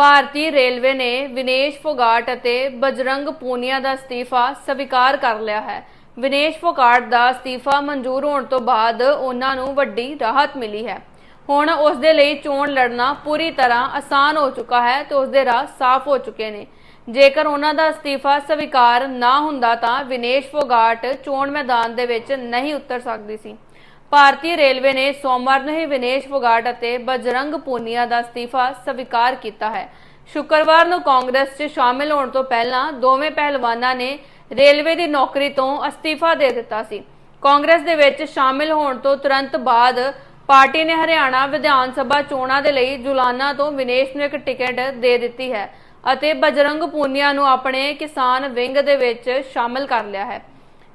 ਭਾਰਤੀ railway ਨੇ ਵਿਨੇਸ਼ ਫੋਗਾਟ ਅਤੇ ਬਜਰੰਗ ਪੂਨੀਆ ਦਾ ਅਸਤੀਫਾ ਸਵੀਕਾਰ ਕਰ ਲਿਆ ਹੈ। ਵਿਨੇਸ਼ ਫੋਗਾਟ ਦਾ ਅਸਤੀਫਾ ਮਨਜ਼ੂਰ ਹੋਣ ਤੋਂ ਬਾਅਦ ਉਹਨਾਂ ਨੂੰ ਵੱਡੀ ਰਾਹਤ ਮਿਲੀ ਹੈ। ਹੁਣ ਉਸ ਦੇ ਲਈ ਚੋਣ ਲੜਨਾ ਪੂਰੀ ਤਰ੍ਹਾਂ ਆਸਾਨ ਹੋ ਚੁੱਕਾ ਹੈ ਤੇ ਉਸ ਦੇ ਰਾਹ ਸਾਫ਼ ਹੋ ਚੁੱਕੇ ਨੇ। ਜੇਕਰ ਉਹਨਾਂ ਦਾ ਅਸਤੀਫਾ ਸਵੀਕਾਰ ਨਾ ਹੁੰਦਾ ਤਾਂ ਵਿਨੇਸ਼ ਫੋਗਾਟ ਚੋਣ ਮੈਦਾਨ ਦੇ ਵਿੱਚ ਨਹੀਂ ਉਤਰ ਸਕਦੀ ਸੀ। ਭਾਰਤੀ ਰੇਲਵੇ ਨੇ ਸੋਮਵਾਰ ਨੂੰ ਹੀ ਵਿਨੇਸ਼ ਫੋਗਾਟ ਅਤੇ ਬਜਰੰਗ ਪੂਨੀਆ ਦਾ ਅਸਤੀਫਾ ਸਵੀਕਾਰ ਕੀਤਾ ਹੈ। ਸ਼ੁੱਕਰਵਾਰ ਨੂੰ ਕਾਂਗਰਸ 'ਚ ਸ਼ਾਮਿਲ ਹੋਣ ਤੋਂ ਪਹਿਲਾਂ ਦੋਵੇਂ ਪਹਿਲਵਾਨਾਂ ਨੇ ਰੇਲਵੇ ਦੀ ਨੌਕਰੀ ਤੋਂ ਅਸਤੀਫਾ ਦੇ ਦਿੱਤਾ ਸੀ। ਕਾਂਗਰਸ ਦੇ ਵਿੱਚ ਸ਼ਾਮਿਲ ਹੋਣ ਤੋਂ ਤੁਰੰਤ ਬਾਅਦ ਪਾਰਟੀ ਨੇ ਹਰਿਆਣਾ ਵਿਧਾਨ ਸਭਾ ਚੋਣਾਂ ਦੇ ਲਈ ਜੁਲਾਨਾ ਤੋਂ ਵਿਨੇਸ਼ ਨੂੰ ਇੱਕ ਟਿਕਟ ਦੇ ਦਿੱਤੀ ਹੈ ਅਤੇ ਬਜਰੰਗ ਪੂਨੀਆ ਨੂੰ ਆਪਣੇ ਕਿਸਾਨ ਵਿੰਗ ਦੇ ਵਿੱਚ ਸ਼ਾਮਿਲ ਕਰ ਲਿਆ ਹੈ।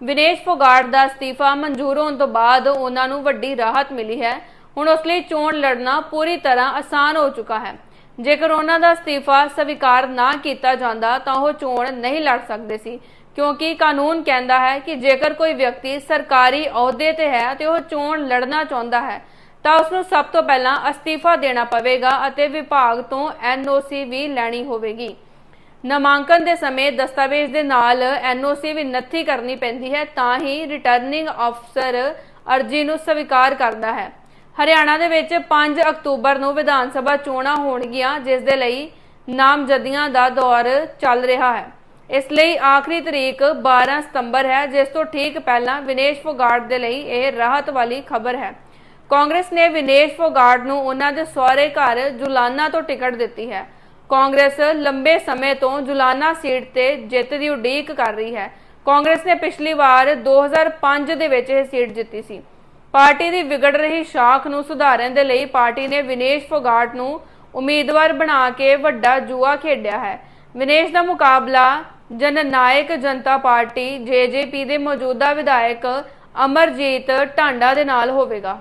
ਵਿਨੇਸ਼ ਫੋਗਾਟ ਦਾ ਅਸਤੀਫਾ ਮਨਜ਼ੂਰ ਹੋਣ ਤੋਂ ਬਾਅਦ ਉਹਨਾਂ ਨੂੰ ਵੱਡੀ ਰਾਹਤ ਮਿਲੀ ਹੈ। ਹੁਣ ਉਸ ਲਈ ਚੋਣ ਲੜਨਾ ਪੂਰੀ ਤਰ੍ਹਾਂ ਆਸਾਨ ਹੋ ਚੁੱਕਾ ਹੈ। ਜੇਕਰ ਉਹਨਾਂ ਦਾ ਅਸਤੀਫਾ ਸਵੀਕਾਰ ਨਾ ਕੀਤਾ ਜਾਂਦਾ ਤਾਂ ਉਹ ਚੋਣ ਨਹੀਂ ਲੜ ਸਕਦੇ ਸੀ, ਕਿਉਂਕਿ ਕਾਨੂੰਨ ਕਹਿੰਦਾ ਹੈ ਕਿ ਜੇਕਰ ਕੋਈ ਵਿਅਕਤੀ ਸਰਕਾਰੀ ਅਹੁਦੇ ਤੇ ਹੈ ਤੇ ਉਹ ਚੋਣ ਲੜਨਾ ਚਾਹੁੰਦਾ ਹੈ, ਤਾਂ ਉਸ ਨੂੰ ਸਭ ਤੋਂ ਪਹਿਲਾਂ ਅਸਤੀਫਾ ਦੇਣਾ ਪਵੇਗਾ ਅਤੇ ਵਿਭਾਗ ਤੋਂ ਐਨਓਸੀ ਵੀ ਲੈਣੀ ਹੋਵੇਗੀ। ਨਾਮਾਂਕਨ ਦੇ ਸਮੇਂ ਦਸਤਾਵੇਜ਼ ਦੇ ਨਾਲ ਐਨਓਸੀ ਵੀ ਨੱਥੀ ਕਰਨੀ ਪੈਂਦੀ ਹੈ, ਤਾਂ ਹੀ ਰਿਟਰਨਿੰਗ ਅਫਸਰ ਅਰਜ਼ੀ ਨੂੰ ਸਵੀਕਾਰ ਕਰਦਾ ਹੈ। ਹਰਿਆਣਾ ਦੇ ਵਿੱਚ 5 ਅਕਤੂਬਰ ਨੂੰ ਵਿਧਾਨ ਸਭਾ ਚੋਣਾਂ ਹੋਣਗੀਆਂ, ਜਿਸ ਦੇ ਲਈ ਨਾਮਜ਼ਦਗੀਆਂ ਦਾ ਦੌਰ ਚੱਲ ਰਿਹਾ ਹੈ। ਇਸ ਲਈ ਆਖਰੀ ਤਰੀਕ 12 ਸਤੰਬਰ ਹੈ, ਜਿਸ ਤੋਂ ਠੀਕ ਪਹਿਲਾਂ ਵਿਨੇਸ਼ ਫੋਗਾਟ ਦੇ ਲਈ ਇਹ ਰਾਹਤ ਵਾਲੀ ਖਬਰ ਹੈ। ਕਾਂਗਰਸ ਨੇ ਵਿਨੇਸ਼ ਫੋਗਾਟ ਨੂੰ ਉਹਨਾਂ ਦੇ ਸਹੁਰੇ ਘਰ ਜੁਲਾਨਾ ਤੋਂ ਟਿਕਟ ਦਿੱਤੀ ਹੈ। ਕਾਂਗਰਸ ਲੰਬੇ ਸਮੇਂ ਤੋਂ ਜੁਲਾਨਾ ਸੀਟ ਤੇ ਜਿੱਤ ਦੀ ਉਡੀਕ ਕਰ ਰਹੀ ਹੈ। ਕਾਂਗਰਸ ਨੇ ਪਿਛਲੀ ਵਾਰ 2005 ਦੇ ਵਿੱਚ ਇਹ ਸੀਟ ਜਿੱਤੀ ਸੀ। ਪਾਰਟੀ ਦੀ ਵਿਗੜ ਰਹੀ ਸ਼ਾਖ ਨੂੰ ਸੁਧਾਰਨ ਦੇ ਲਈ ਪਾਰਟੀ ਨੇ ਵਿਨੇਸ਼ ਫੋਗਾਟ ਨੂੰ ਉਮੀਦਵਾਰ ਬਣਾ ਕੇ ਵੱਡਾ ਜੂਆ ਖੇਡਿਆ ਹੈ। ਵਿਨੇਸ਼ ਦਾ ਮੁਕਾਬਲਾ ਜਨਨਾਇਕ ਜਨਤਾ ਪਾਰਟੀ ਜੇਜੇਪੀ ਦੇ ਮੌਜੂਦਾ ਵਿਧਾਇਕ ਅਮਰਜੀਤ ਢਾਂਡਾ ਦੇ ਨਾਲ ਹੋਵੇਗਾ।